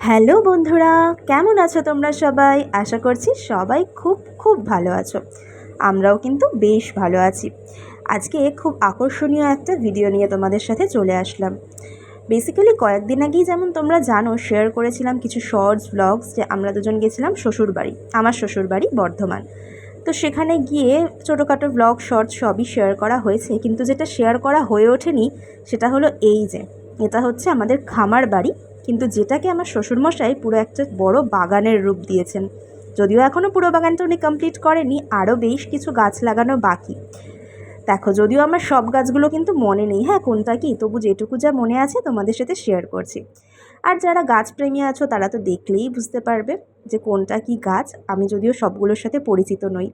Hello বন্ধুরা, কেমন আছো তোমরা সবাই? আশা করছি সবাই খুব খুব ভালো আছো। আমরাও কিন্তু বেশ ভালো আছি। আজকে খুব আকর্ষণীয় একটা ভিডিও নিয়ে তোমাদের সাথে চলে আসলাম। বেসিক্যালি কয়েকদিন আগেই যেমন তোমরা জানো শেয়ার করেছিলাম কিছু শর্টস ব্লগস যে আমরা দুজন গেছিলাম শ্বশুরবাড়ি, আমার শ্বশুরবাড়ি বর্ধমান। তো সেখানে গিয়ে ছোটোখাটো ব্লগ শর্টস সবই শেয়ার করা হয়েছে। কিন্তু যেটা শেয়ার করা হয়ে ওঠেনি, সেটা হলো এই যে, এটা হচ্ছে আমাদের খামার বাড়ি কিন্তু যেটাকে আমার শ্বশুরমশাই পুরো একটা বড় বাগানের রূপ দিয়েছেন। যদিও এখনও পুরো বাগানটা উনি কমপ্লিট করেনি আরও বেশ কিছু গাছ লাগানো বাকি। দেখো, যদিও আমার সব গাছগুলো কিন্তু মনে নেই হ্যাঁ কোনটা কি? তবু যেটুকু যা মনে আছে তোমাদের সাথে শেয়ার করছি। আর যারা গাছপ্রেমী আছো, তারা তো দেখলেই বুঝতে পারবে যে কোনটা কি গাছ। আমি যদিও সবগুলোর সাথে পরিচিত নই।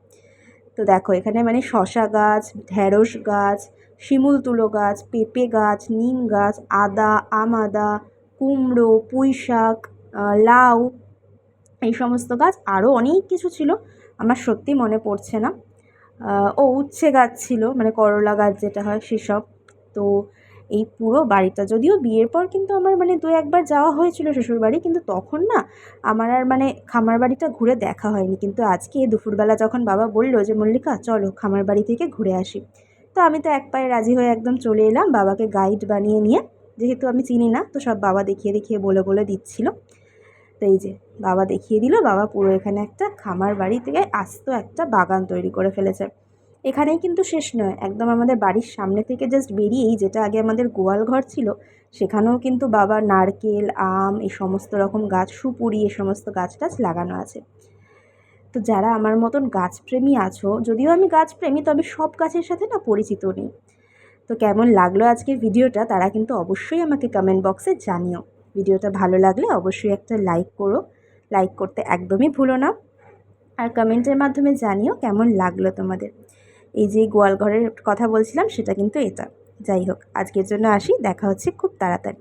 তো দেখো, এখানে মানে শশা গাছ, ঢেঁড়স গাছ, শিমুল তুলো গাছ, পেঁপে গাছ, নিম গাছ, আদা, আম আদা কুমড়ো পুঁই শাক লাউ, এই সমস্ত গাছ আরও অনেক কিছু ছিল। আমার সত্যি মনে পড়ছে না। ও উচ্ছে গাছ ছিল মানে করলা গাছ যেটা হয় সেসব। তো এই পুরো বাড়িটা যদিও বিয়ের পর কিন্তু আমার মানে দু একবার যাওয়া হয়েছিল শ্বশুরবাড়ি, কিন্তু তখন না আমার আর মানে খামার বাড়িটা ঘুরে দেখা হয়নি। কিন্তু আজকে দুপুরবেলা যখন বাবা বলল যে, মল্লিকা, চলো খামার বাড়ি থেকে ঘুরে আসি। তো আমি তো এক পায়ে রাজি হয়ে একদম চলে এলাম বাবাকে গাইড বানিয়ে নিয়ে। যেহেতু আমি চিনি না, তো সব বাবা দেখিয়ে দেখিয়ে বলে বলে দিচ্ছিল। তো এই যে, বাবা দেখিয়ে দিল, বাবা পুরো এখানে একটা খামার বাড়ি থেকে আস্ত একটা বাগান তৈরি করে ফেলেছে। এখানেই কিন্তু শেষ নয়, একদম আমাদের বাড়ির সামনে থেকে জাস্ট বেরিয়েই যেটা আগে আমাদের গোয়াল ঘর ছিল, সেখানেও কিন্তু বাবা নারকেল, আম, এই সমস্ত রকম গাছ, সুপুরি এ সমস্ত গাছ টাছ লাগানো আছে। তো যারা আমার মতন গাছপ্রেমী আছো, যদিও আমি গাছপ্রেমী, তবে সব গাছের সাথে না পরিচিত নেই। তো কেমন লাগল আজকের ভিডিওটা তারা কিন্তু অবশ্যই আমাকে কমেন্ট বক্সে জানিও। ভিডিওটা ভালো লাগলে অবশ্যই একটা লাইক করো। লাইক করতে একদমই ভুলো না। আর কমেন্টের মাধ্যমে জানিও কেমন লাগল তোমাদের। এই যে গোয়ালঘরের কথা বলছিলাম সেটা কিন্তু এটা। যাই হোক, আজকের জন্য আসি। দেখা হচ্ছে খুব তাড়াতাড়ি।